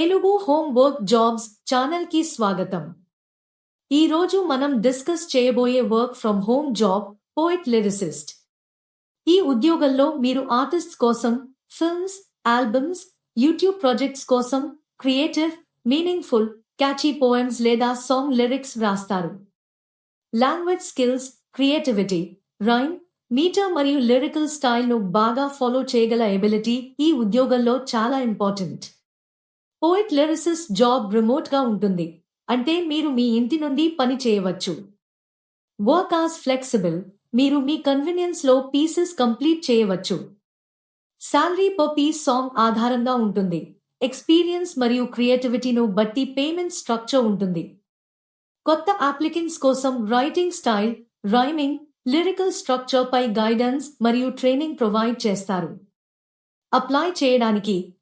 Telugu home work jobs ఛానల్కి స్వాగతం. ఈ రోజు మనం డిస్కస్ చేయబోయే work from home job poet lyricist. ఈ ఉద్యోగంలో మీరు ఆర్టిస్ట్స్ కోసం ఫిల్మ్స్ ఆల్బమ్స్ యూట్యూబ్ ప్రాజెక్ట్స్ కోసం క్రియేటివ్ మీనింగ్ఫుల్ క్యాచీ పోయమ్స్ లేదా సాంగ్ లిరిక్స్ వ్రాస్తారు. Language skills creativity rhyme metre మరియు లిరికల్ స్టైల్ను బాగా ఫాలో చేయగల ఎబిలిటీ ఈ ఉద్యోగంలో చాలా ఇంపార్టెంట్. పోయిట్ లెరిసిస్ జాబ్ రిమోట్గా ఉంటుంది. అంటే మీరు మీ ఇంటి నుండి పని చేయవచ్చు. వర్క్ ఆస్ ఫ్లెక్సిబుల్ మీరు మీ కన్వీనియన్స్లో పీసెస్ కంప్లీట్ చేయవచ్చు. శాలరీ పర్ పీస్ సాంగ్ ఆధారంగా ఉంటుంది. ఎక్స్పీరియన్స్ మరియు క్రియేటివిటీను బట్టి పేమెంట్ స్ట్రక్చర్ ఉంటుంది. కొత్త అప్లికెంట్స్ కోసం writing style rhyming lyrical structure పై గైడెన్స్ మరియు ట్రైనింగ్ ప్రొవైడ్ చేస్తారు. అప్లై చేయడానికి